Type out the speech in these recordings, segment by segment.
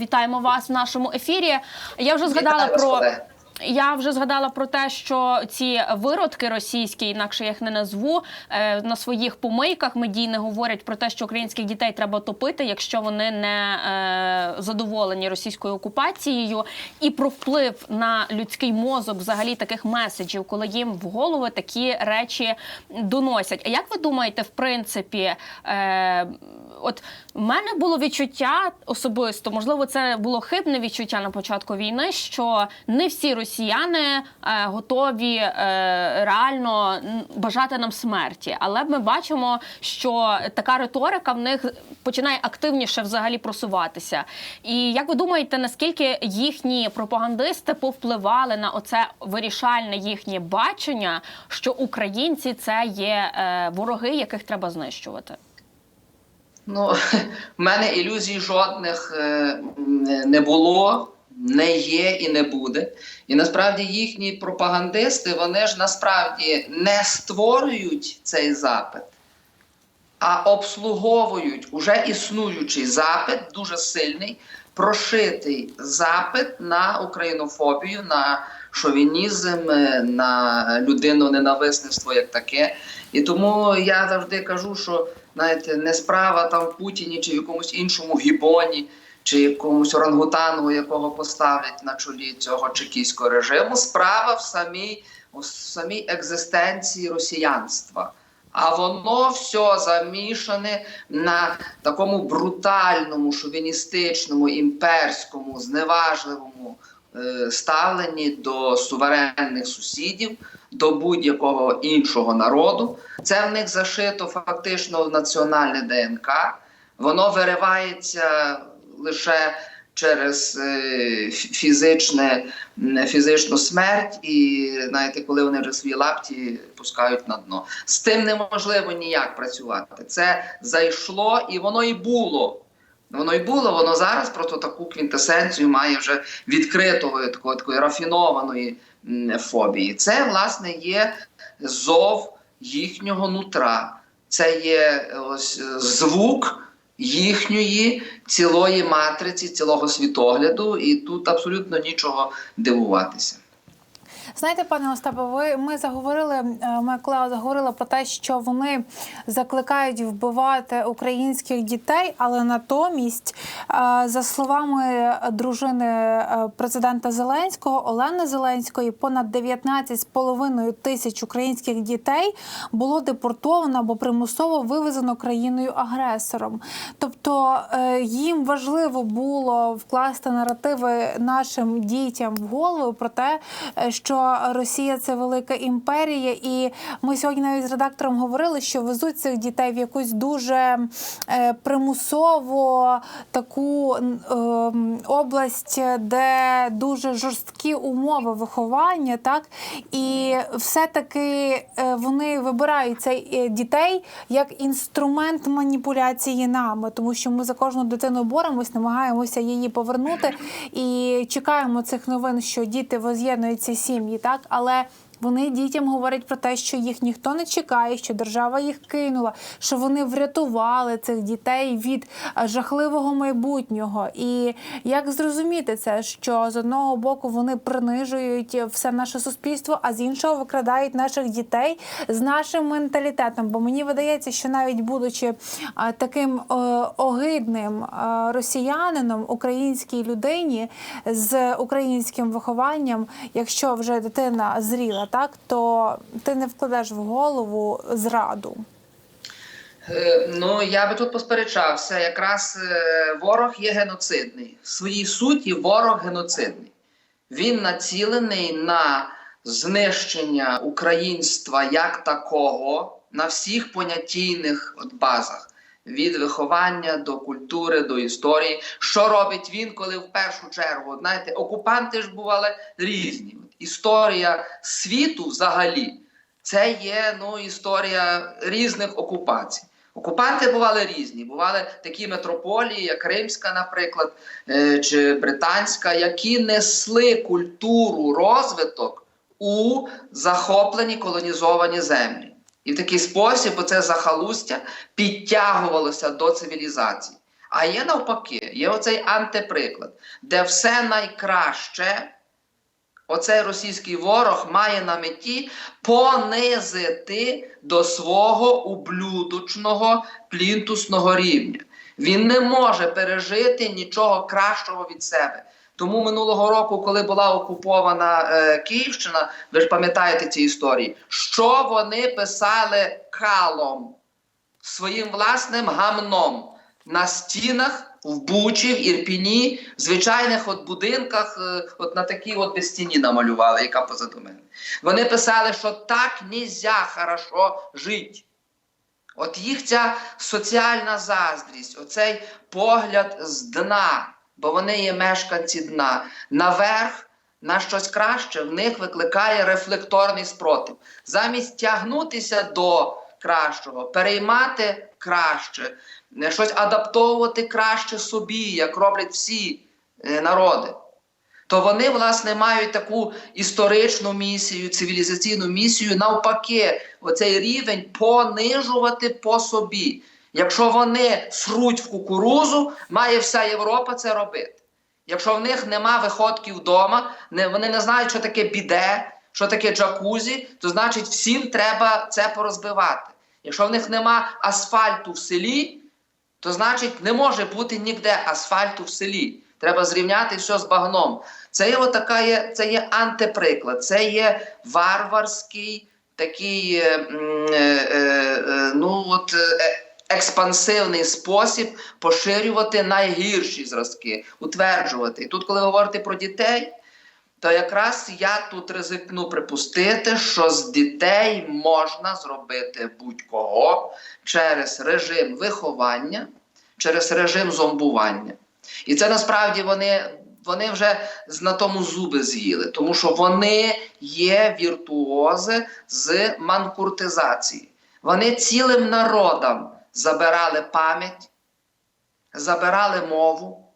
Вітаємо вас в нашому ефірі. Я вже згадала Вітаю про. колеги. Я вже згадала про те, що ці виродки російські, інакше я їх не назву, е, на своїх помийках медійне говорять про те, що українських дітей треба топити, якщо вони не е, задоволені російською окупацією, і про вплив на людський мозок взагалі таких меседжів, коли їм в голови такі речі доносять. А як ви думаєте, в принципі, е, от в мене було відчуття особисто, можливо, це було хибне відчуття на початку війни, що не всі росіяни е, готові е, реально бажати нам смерті. Але ми бачимо, що така риторика в них починає активніше взагалі просуватися. І як ви думаєте, наскільки їхні пропагандисти повпливали на оце вирішальне їхнє бачення, що українці це є е, вороги, яких треба знищувати? Ну, в мене ілюзій жодних е, не- було, не є і не буде. І насправді їхні пропагандисти вони ж насправді не створюють цей запит, а обслуговують уже існуючий запит, дуже сильний, прошитий запит на українофобію, на шовінізм, е, на людиноненависництво як таке. І тому я завжди кажу, що знаєте, не справа там в Путіні чи в якомусь іншому гібоні, чи якомусь орангутангу, якого поставлять на чолі цього чекійського режиму. Справа в самій, в самій екзистенції росіянства. А воно все замішане на такому брутальному, шовіністичному, імперському, зневажливому е, ставленні до суверенних сусідів, до будь-якого іншого народу. Це в них зашито фактично в національне ДНК. Воно виривається лише через е, фізичне, фізичну смерть, і знаєте, коли вони вже свої лапті пускають на дно. З тим неможливо ніяк працювати. Це зайшло і воно і було. Воно і було, воно зараз просто таку квінтесенцію має вже відкритої такої, такої рафінованої фобії. Це, власне, є зов їхнього нутра. Це є е, ось е, звук їхньої цілої матриці, цілого світогляду, і тут абсолютно нічого дивуватися. Знаєте, пане Остапе, ви ми заговорили. е, Моя колега заговорила про те, що вони закликають вбивати українських дітей, але натомість, е, за словами дружини е, президента Зеленського Олени Зеленської, понад 19,5 тисяч українських дітей було депортовано або примусово вивезено країною агресором. Тобто їм важливо було вкласти наративи нашим дітям в голову про те, е, що Росія це велика імперія, і ми сьогодні навіть з редактором говорили, що везуть цих дітей в якусь дуже е, примусово таку е, область, де дуже жорсткі умови виховання, так? І все-таки е, вони вибирають цей е, дітей як інструмент маніпуляції нами, тому що ми за кожну дитину боремось, намагаємося її повернути і чекаємо цих новин, що діти воз'єднуються сім'ї, так але. Вони дітям говорять про те, що їх ніхто не чекає, що держава їх кинула, що вони врятували цих дітей від е, жахливого майбутнього. І як зрозуміти це, що з одного боку вони принижують все наше суспільство, а з іншого викрадають наших дітей з нашим менталітетом? Бо мені видається, що навіть будучи е, таким е, огидним е, росіянином, українській людині з українським вихованням, якщо вже дитина зріла, так то ти не вкладеш в голову зраду. Е, Ну, я би тут посперечався. Якраз е, ворог є геноцидний. В своїй суті ворог геноцидний. Він націлений на знищення українства як такого на всіх понятійних базах. Від виховання до культури, до історії. Що робить він, коли в першу чергу, знаєте, окупанти ж бували різні. Історія світу взагалі це є ну, історія різних окупацій. Окупанти бували різні. Бували такі метрополії, як Римська, наприклад, е, чи Британська, які несли культуру, розвиток у захоплені колонізовані землі. І в такий спосіб оце захалустя підтягувалося до цивілізації. А є навпаки, є оцей антиприклад, де все найкраще, оцей російський ворог має на меті понизити до свого ублюдочного плінтусного рівня. Він не може пережити нічого кращого від себе. Тому минулого року, коли була окупована е, Київщина, ви ж пам'ятаєте ці історії, що вони писали калом своїм власним гамном на стінах в Бучі, в Ірпіні, в звичайних от будинках, е, от на такій от стіні намалювали, яка позаду мене. Вони писали, що так нельзя хорошо жити. От їх ця соціальна заздрість, оцей погляд з дна, бо вони є мешканці дна, наверх на щось краще, в них викликає рефлекторний спротив. Замість тягнутися до кращого, переймати краще, е, щось адаптовувати краще собі, як роблять всі е, народи. То вони, власне, мають таку історичну місію, цивілізаційну місію, навпаки, оцей рівень понижувати по собі. Якщо вони сруть в кукурузу, має вся Європа це робити. Якщо в них нема виходків вдома, вони не знають, що таке біде, що таке джакузі, то значить всім треба це порозбивати. Якщо в них нема асфальту в селі, то значить не може бути ніде асфальту в селі. Треба зрівняти все з багном. Це є, отака є, це є антиприклад, це є варварський такий е, е, е, е, ну, от, е, експансивний спосіб поширювати найгірші зразки, утверджувати. І тут, коли говорити про дітей, то якраз я тут ризикну припустити, що з дітей можна зробити будь-кого через режим виховання, через режим зомбування. І це насправді вони, вони вже на тому зуби з'їли, тому що вони є віртуози з манкуртизації. Вони цілим народам забирали пам'ять, забирали мову,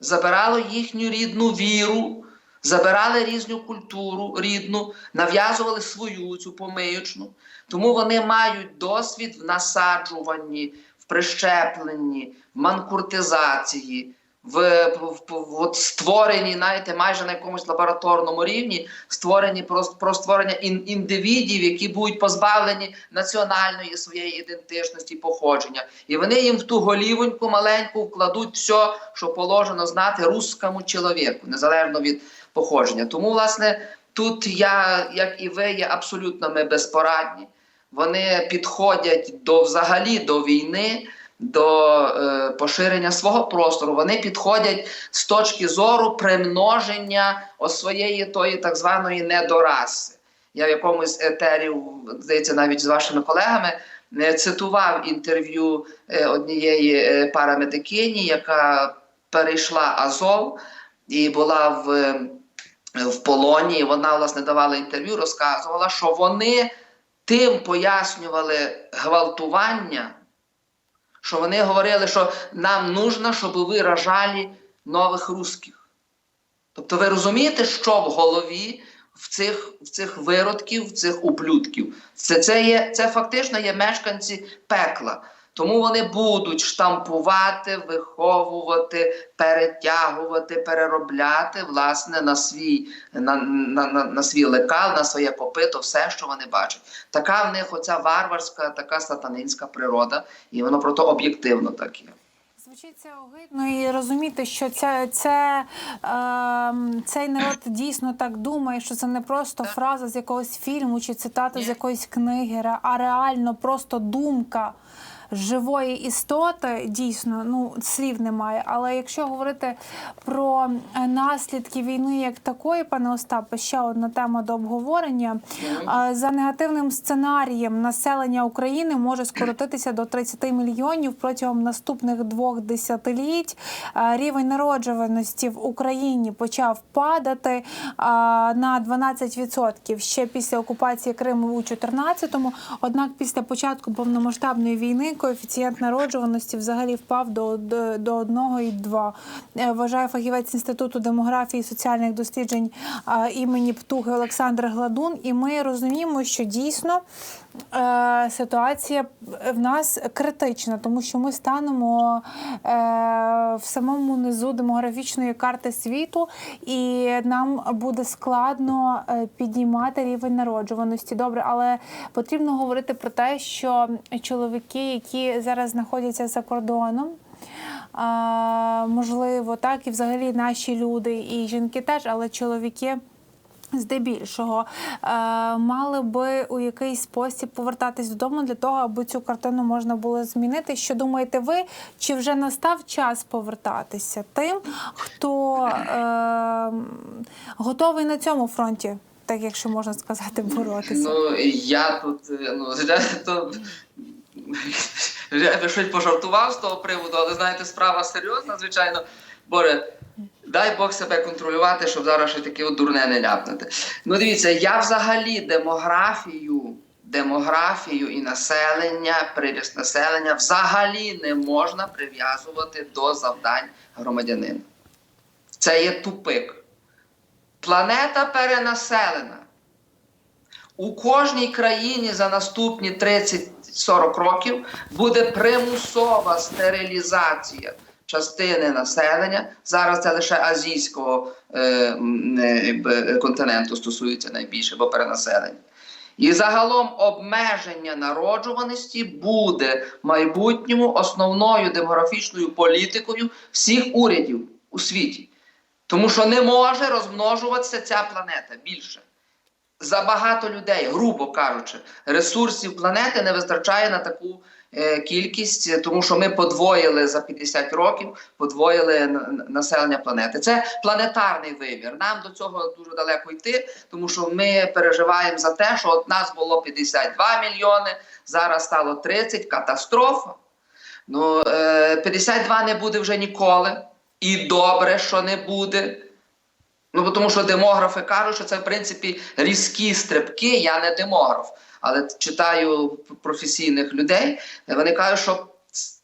забирали їхню рідну віру, забирали різну культуру рідну, нав'язували свою цю помиючну. Тому вони мають досвід в насаджуванні, в прищепленні, в манкуртизації, в, в, в от створенні, знаєте, майже на якомусь лабораторному рівні, створені про, про створення ін, індивідів, які будуть позбавлені національної своєї ідентичності, походження. І вони їм в ту голівоньку маленьку вкладуть все, що положено знати русскому чоловіку, незалежно від походження. Тому, власне, тут я, як і ви, є абсолютно ми безпорадні. Вони підходять до взагалі до війни, до е, поширення свого простору. Вони підходять з точки зору примноження своєї тої так званої недораси. Я в якомусь етері, здається, навіть з вашими колегами е, цитував інтерв'ю е, однієї е, парамедикині, яка перейшла Азов і була в, в полоні. Вона власне давала інтерв'ю, розказувала, що вони тим пояснювали гвалтування, що вони говорили, що нам нужно, щоб ви рожали нових русських. Тобто ви розумієте, що в голові в цих, в цих виродків, в цих ублюдків? Це, це, є, це фактично є мешканці пекла. Тому вони будуть штампувати, виховувати, перетягувати, переробляти власне на свій, на, на, на, на свій лекал, на своє попито, все, що вони бачать. Така в них оця варварська, така сатанинська природа, і воно прото об'єктивно так є. Звучить огидно і розуміти, що ця, це, е, цей народ дійсно так думає, що це не просто фраза з якогось фільму чи цитата з якоїсь книги, а реально просто думка живої істоти. Дійсно, ну слів немає. Але якщо говорити про е, наслідки війни як такої, пане Остапе, ще одна тема до обговорення. Е, За негативним сценарієм населення України може скоротитися до 30 мільйонів протягом наступних двох десятиліть. Е, Рівень народжуваності в Україні почав падати на 12% ще після окупації Криму у 2014-му. Однак після початку повномасштабної війни коефіцієнт народжуваності взагалі впав до, до, до 1,2. Е, Вважає фахівець інституту демографії і соціальних досліджень імені Птухи Олександр Гладун. І ми розуміємо, що дійсно ситуація в нас критична, тому що ми станемо е, в самому низу демографічної карти світу, і нам буде складно е, підіймати рівень народжуваності. Добре, але потрібно говорити про те, що чоловіки, які зараз знаходяться за кордоном. Можливо, так, і взагалі наші люди, і жінки теж, але чоловіки. Здебільшого е, мали би у якийсь спосіб повертатись додому для того, аби цю картину можна було змінити. Що думаєте ви? Чи вже настав час повертатися тим, хто е, готовий на цьому фронті, так якщо можна сказати, боротися? Ну, я тут, е, ну, то я щось пожартував з того приводу, але знаєте, справа серйозна, звичайно. Боре, дай Бог себе контролювати, щоб зараз ще таке от дурне не ляпнути. Ну, дивіться, я взагалі демографію, демографію і населення, приріст населення взагалі не можна прив'язувати до завдань громадянина. Це є тупик. Планета перенаселена. У кожній країні за наступні 30-40 років буде примусова стерилізація частини населення. Зараз це лише азійського е, е, континенту стосується найбільше, бо перенаселення. І загалом обмеження народжуваності буде майбутньому основною демографічною політикою всіх урядів у світі. Тому що не може розмножуватися ця планета більше. Забагато людей, грубо кажучи, ресурсів планети не вистачає на таку кількість, тому що ми подвоїли за 50 років, подвоїли населення планети. Це планетарний вимір. Нам до цього дуже далеко йти, тому що ми переживаємо за те, що от нас було 52 мільйони, зараз стало 30, катастрофа. Ну, е, 52 не буде вже ніколи. І добре, що не буде. Ну, тому що демографи кажуть, що це в принципі різкі стрибки. Я не демограф, але читаю професійних людей. Вони кажуть, що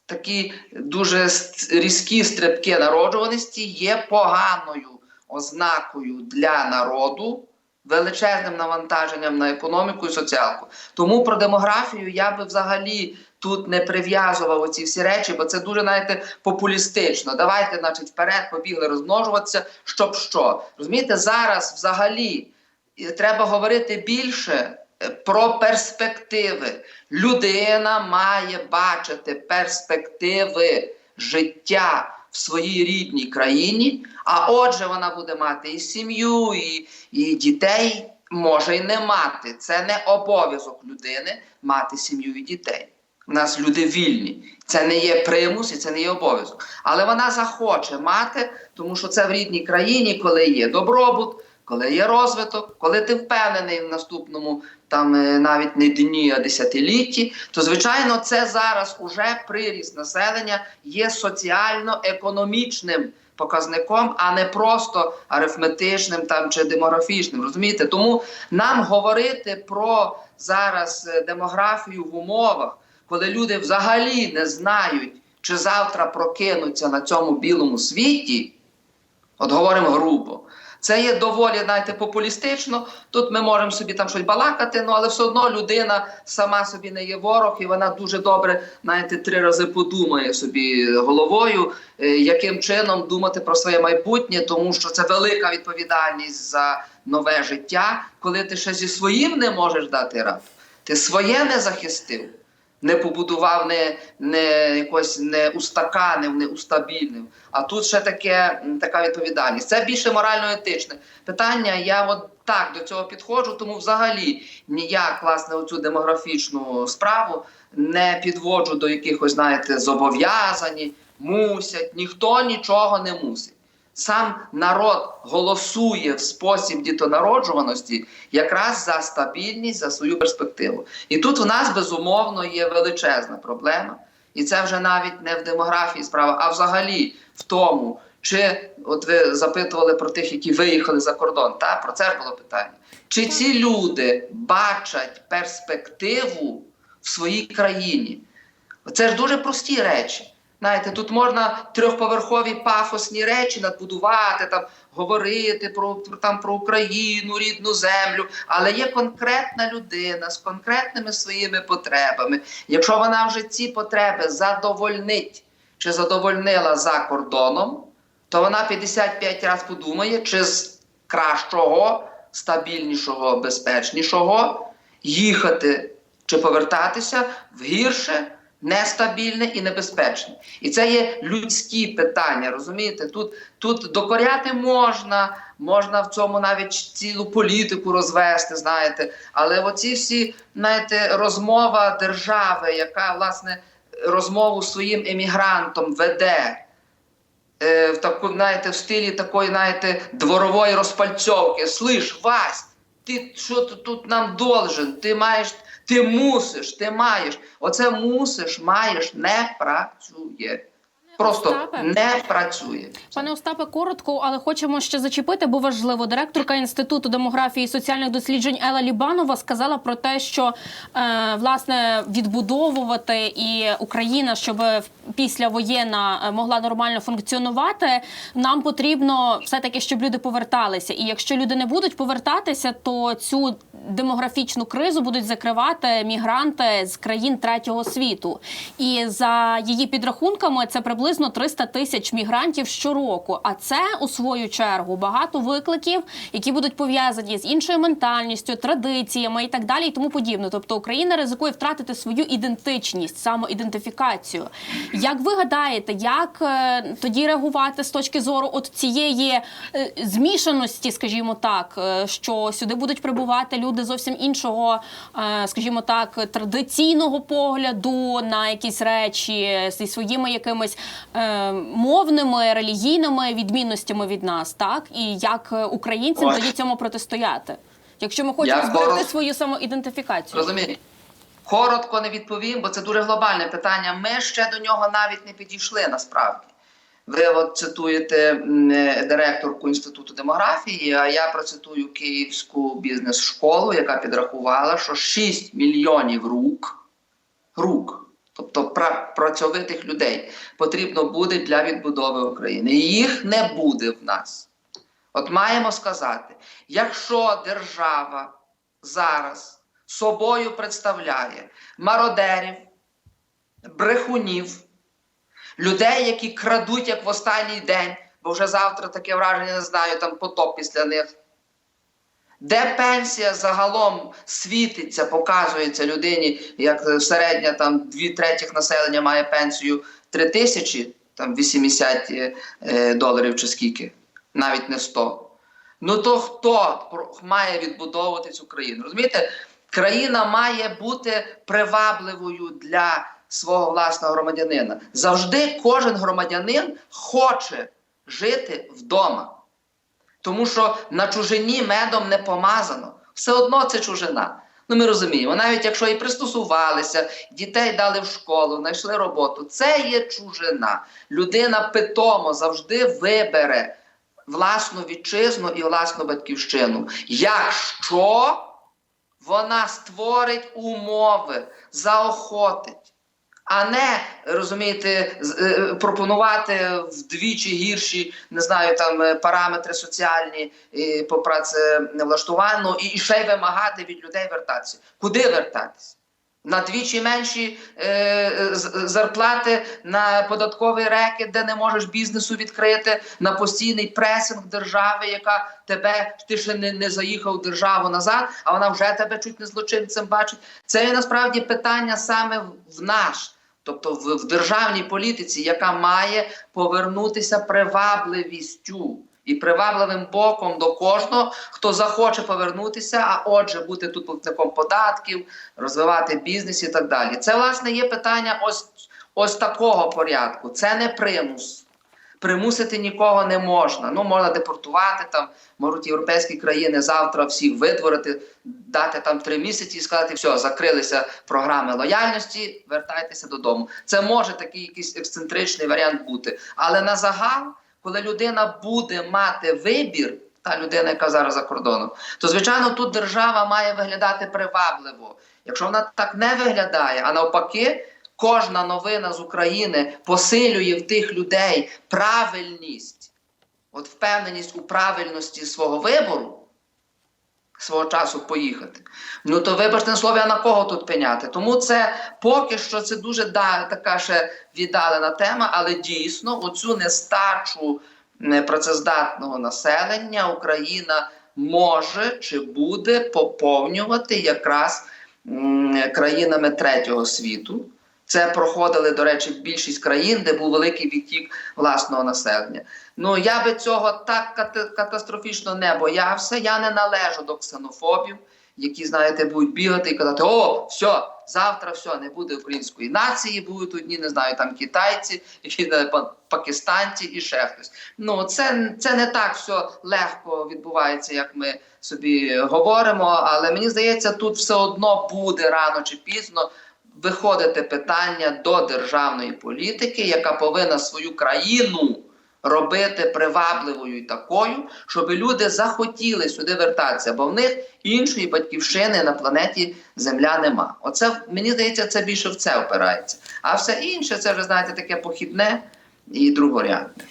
такі дуже різкі стрибки народжуваності є поганою ознакою для народу, величезним навантаженням на економіку і соціалку. Тому про демографію я би взагалі тут не прив'язував оці всі речі, бо це дуже, знаєте, популістично. Давайте, значить, вперед побігли розмножуватися, щоб що. Розумієте, зараз взагалі е, треба говорити більше про перспективи. Людина має бачити перспективи життя в своїй рідній країні, а отже, вона буде мати і сім'ю, і, і дітей. Може й не мати. Це не обов'язок людини мати сім'ю і дітей. У нас люди вільні. Це не є примус і це не є обов'язок. Але вона захоче мати, тому що це в рідній країні, коли є добробут, коли є розвиток, коли ти впевнений в наступному там е, навіть не дні, а десятилітті, то звичайно це зараз уже приріст населення є соціально-економічним показником, а не просто арифметичним там чи демографічним. Розумієте? Тому нам говорити про зараз е, демографію в умовах, коли люди взагалі не знають, чи завтра прокинуться на цьому білому світі, от говоримо грубо. Це є доволі знаєте, популістично. Тут ми можемо собі там щось балакати, ну але все одно людина сама собі не є ворог, і вона дуже добре знаєте, три рази подумає собі головою, е, яким чином думати про своє майбутнє, тому що це велика відповідальність за нове життя, коли ти ще зі своїм не можеш дати раду. Ти своє не захистив, не побудував, не, не якось не устаканив, не устабільнив. А тут ще таке, така відповідальність. Це більше морально-етичне питання. Я от так до цього підходжу, тому взагалі ніяк власне оцю демографічну справу не підводжу до якихось, знаєте, зобов'язані, мусять, ніхто нічого не мусить. Сам народ голосує в спосіб дітонароджуваності якраз за стабільність, за свою перспективу. І тут в нас безумовно є величезна проблема. І це вже навіть не в демографії справа, а взагалі в тому, чи от ви запитували про тих, які виїхали за кордон. Та про це ж було питання. Чи ці люди бачать перспективу в своїй країні? Це ж дуже прості речі. Знаєте, тут можна трьохповерхові пафосні речі надбудувати, там говорити про, там про Україну, рідну землю, але є конкретна людина з конкретними своїми потребами. Якщо вона вже ці потреби задовольнить чи задовольнила за кордоном, то вона 55 разів подумає, чи з кращого, стабільнішого, безпечнішого їхати чи повертатися в гірше, нестабільне і небезпечне. І це є людські питання. Розумієте? Тут, тут докоряти можна, можна в цьому навіть цілу політику розвести, знаєте. Але оці всі, знаєте, розмова держави, яка власне розмову своїм емігрантом веде. е, В таку, знаєте, в стилі такої, знаєте, дворової розпальцьовки. Слиш, Вась, ти що ти тут нам должен? Ти маєш, ти мусиш, ти маєш. Оце мусиш, маєш, не працює. Просто Остапе. не працює. Пане Остапе, коротко, але хочемо ще зачепити, бо важливо. Директорка інституту демографії і соціальних досліджень Ела Лібанова сказала про те, що е, власне відбудовувати і Україна, щоб післявоєнна е, могла нормально функціонувати, нам потрібно все таки, щоб люди поверталися. І якщо люди не будуть повертатися, то цю демографічну кризу будуть закривати мігранти з країн третього світу. І за її підрахунками це приблизно 300 тисяч мігрантів щороку. А це у свою чергу багато викликів, які будуть пов'язані з іншою ментальністю, традиціями і так далі, і тому подібне. Тобто Україна ризикує втратити свою ідентичність, самоідентифікацію. Як ви гадаєте, як е, тоді реагувати з точки зору от цієї е, змішаності, скажімо так, е, що сюди будуть прибувати люди зовсім іншого, е, скажімо так, традиційного погляду на якісь речі зі своїми якимись е, мовними релігійними відмінностями від нас, так і як українцям Ой. тоді цьому протистояти, якщо ми хочемо Я зберегти коротко- свою самоідентифікацію. Розумієте? Коротко не відповім, бо це дуже глобальне питання. Ми ще до нього навіть не підійшли насправді. Ви от цитуєте директорку Інституту демографії, а я процитую Київську бізнес-школу, яка підрахувала, що 6 мільйонів рук, рук, тобто пра- працьовитих людей, потрібно буде для відбудови України. Їх не буде в нас. От маємо сказати, якщо держава зараз собою представляє мародерів, брехунів, людей, які крадуть як в останній день, бо вже завтра таке враження не знаю, там потоп після них. Де пенсія загалом світиться, показується людині, як середня там дві третіх населення має пенсію 3 тисячі, там 80 е, доларів чи скільки, навіть не 100. Ну то хто має відбудовувати цю країну? Розумієте, країна має бути привабливою для свого власного громадянина. Завжди кожен громадянин хоче жити вдома. Тому що на чужині медом не помазано. Все одно це чужина. Ну, ми розуміємо, навіть якщо і пристосувалися, дітей дали в школу, знайшли роботу, це є чужина. Людина питомо завжди вибере власну вітчизну і власну батьківщину. Якщо вона створить умови, заохотить, а не розумієте, е, пропонувати вдвічі гірші, не знаю, там е, параметри соціальні по працевлаштуванню і, і ще й вимагати від людей вертатися. Куди вертатися? На двічі менші е, зарплати на податковий рекет, де не можеш бізнесу відкрити, на постійний пресинг держави, яка тебе ти ще не, не заїхав державу назад, а вона вже тебе чуть не злочинцем бачить. Це насправді питання саме в наш, тобто в, в державній політиці, яка має повернутися привабливістю. І привабливим боком до кожного, хто захоче повернутися, а отже, бути тут платником податків, розвивати бізнес і так далі. Це, власне, є питання ось, ось такого порядку. Це не примус. Примусити нікого не можна. Ну, можна депортувати там, можуть європейські країни завтра всіх видворити, дати там три місяці і сказати, все, закрилися програми лояльності, вертайтеся додому. Це може такий якийсь ексцентричний варіант бути. Але на загал, коли людина буде мати вибір, та людина, яка зараз за кордоном, то звичайно тут держава має виглядати привабливо. Якщо вона так не виглядає, а навпаки, кожна новина з України посилює в тих людей правильність, от впевненість у правильності свого вибору, свого часу поїхати. Ну то вибачте на слово, а на кого тут пеняти? Тому це поки що це дуже да, така ще віддалена тема, але дійсно оцю нестачу е, працездатного населення Україна може чи буде поповнювати якраз м, країнами третього світу. Це проходили, до речі, більшість країн, де був великий відтік власного населення. Ну я би цього так ката- катастрофічно не боявся. Я не належу до ксенофобів, які, знаєте, будуть бігати і казати: о, все, завтра все, не буде української нації, будуть одні, не знаю, там китайці, які пакистанці і ще хтось. Ну це, це не так все легко відбувається, як ми собі говоримо. Але мені здається, тут все одно буде рано чи пізно виходити питання до державної політики, яка повинна свою країну робити привабливою і такою, щоб люди захотіли сюди вертатися, бо в них іншої батьківщини на планеті Земля нема. Оце мені здається, це більше в це опирається. А все інше це вже знаєте таке похідне і другорядне.